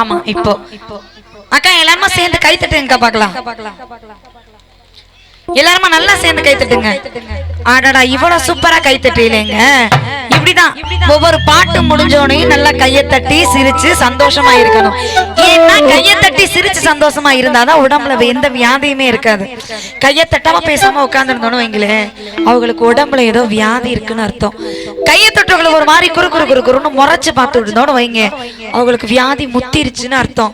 ஆமா இப்போ. அக்கா எல்லாருமா சேர்ந்து கை தட்டுங்கக்கா பார்க்கலாம். எல்லாருமா நல்லா சேர்ந்து கை தட்டுங்க. ஆடாடா இவ்வளவு சூப்பரா கை தட்டுறீங்க இப்படிதான் ஒவ்வொரு பாட்டு முடிஞ்சோனையும் நல்லா கையை தட்டி சிரிச்சு சந்தோஷமா இருக்கணும். ஏன்னா கையை தட்டி சிரிச்சு சந்தோஷமா இருந்தாதான் உடம்புல எந்த வியாதியுமே இருக்காது. கையை தட்டாம பேசாம உட்காந்துருந்தோன்னு வைங்களேன் அவங்களுக்கு உடம்புல ஏதோ வியாதி இருக்குன்னு அர்த்தம். கையை தொட்டவங்களுக்கு ஒரு மாதிரி குறு குறு குறு குறுன்னு முறைச்சு பார்த்துட்டு இருந்தோன்னு வைங்க. அவங்களுக்கு வியாதி முத்திருச்சுன்னு அர்த்தம்.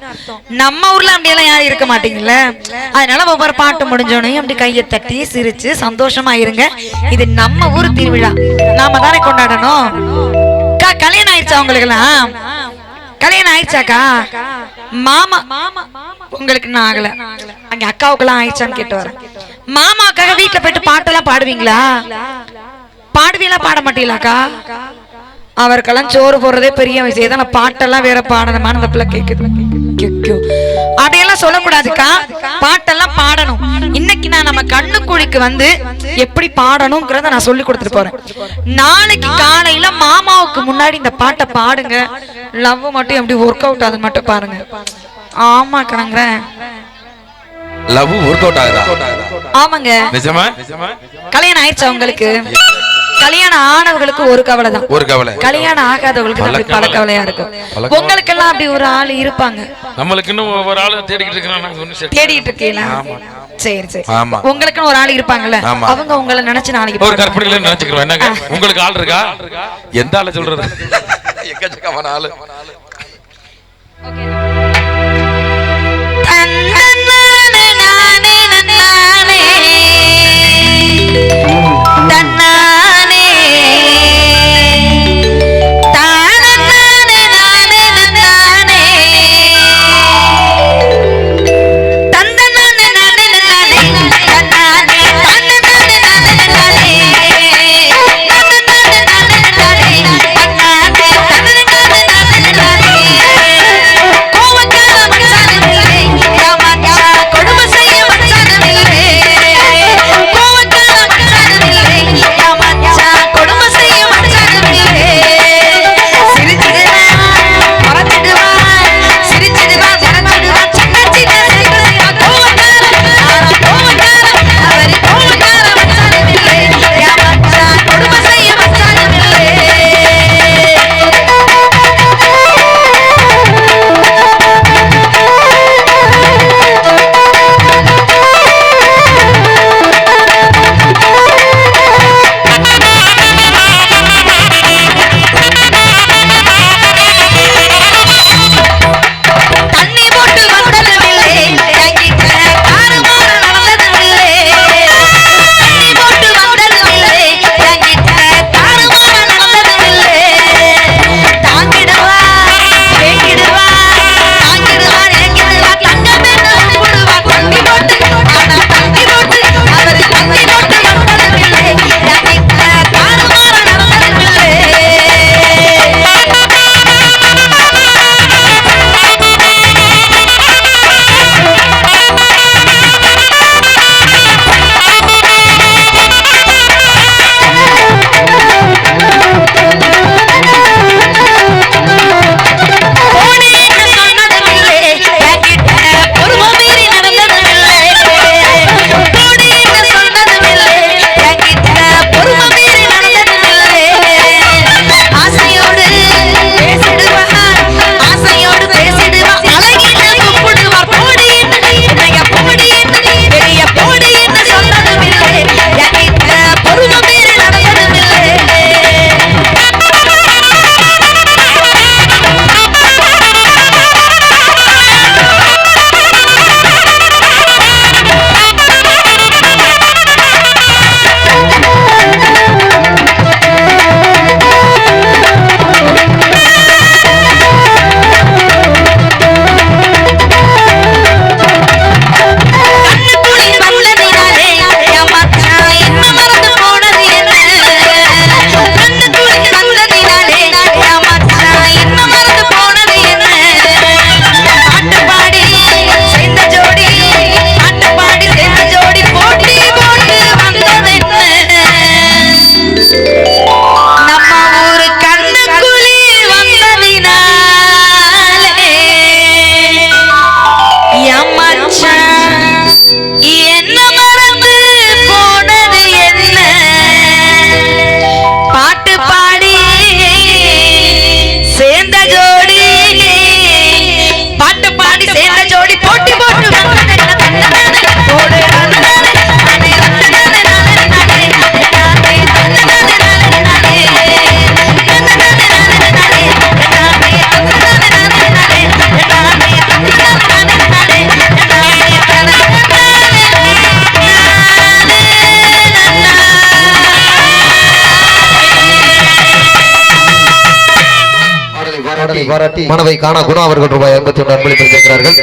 நம்ம ஊர்ல அப்படியெல்லாம் யாரும் இருக்க மாட்டீங்கல்ல? அதனால ஒவ்வொரு பாட்டு முடிஞ்சோனையும் அப்படி கையை தட்டி சிரிச்சு சந்தோஷமா இருங்க இது நம்ம ஊர் திருவிழா. நாம தானே கொண்டாடணும்? அக்கா கல்யாணம் ஆயிடுச்சா உங்களுக்கெல்லாம்? கல்யாணம் ஆயிடுச்சாக்கா? மாமா மாமா உங்களுக்கு இன்னும் ஆகல. அங்க அக்காவுக்கெல்லாம் ஆயிடுச்சான்னு கேட்டு வரேன் மாமாவுக்காக வீட்டுல போயிட்டு பாட்டெல்லாம் பாடுவீங்களா? பாடுவீங்களா பாட மாட்டீங்களாக்கா? அவருக்கெல்லாம் சோறு போடுறதே பெரிய விஷயம். தான் பாட்டெல்லாம் வேற பாடணுமான்னு அந்த பிள்ளை கேக்குது. ஐயோ. அப்படியெல்லாம் சொல்லக்கூடாதுக்கா. பாட்டெல்லாம் பாடணும். இன்னைக்கு நான் நம்ம கண்ணுக்குழிக்கு வந்து எப்படி பாடணுங்கிறத நான் சொல்லி கொடுத்துட்டு போறேன். நாளைக்கு காலையில மாமாவுக்கு முன்னாடி இந்த பாட்டை பாடுங்க. லவ் மட்டும் எப்படி ஒர்க் அவுட் அது மட்டும் பாருங்க. ஆமா கணங்குறேன் லவ் ஒர்க் அவுட் ஆகுதா? ஆமாங்க. நிஜமா? கல்யாணம் ஆயிடுச்சா உங்களுக்கு? கல்யாணம் ஆனவங்களுக்கு ஒரு கவலை தான் ஒரு கவலை. கல்யாணம் ஆகாதவங்களுக்கு அப்படி பல கவலையா இருக்கும். பல உங்களுக்கெல்லாம் அப்படி ஒரு ஆள் இருப்பாங்க. நம்மளுக்கு இன்னும் ஒரு ஆளை தேடிக்கிட்டு சரி தேடிட்டு இருக்கீங்களா? சரி சரி. ஆமா. உங்களுக்குன்னு ஒரு ஆள் இருப்பாங்கல்ல. அவங்க உங்களை நினைச்சு நாளைக்கு ஒரு. கற்பனையில நினைச்சுக்கிறோம். என்னங்க? உங்களுக்கு ஆள் இருக்கா? எந்த ஆளை சொல்றது? எக்கச்சக்கமான ஆளு. என்ன மறந்து பாராட்டி மனவை காண குணா அவர்கள் ரூபாய் ஐம்பத்தி ஒன்று அன்பளித்திருக்கிறார்கள்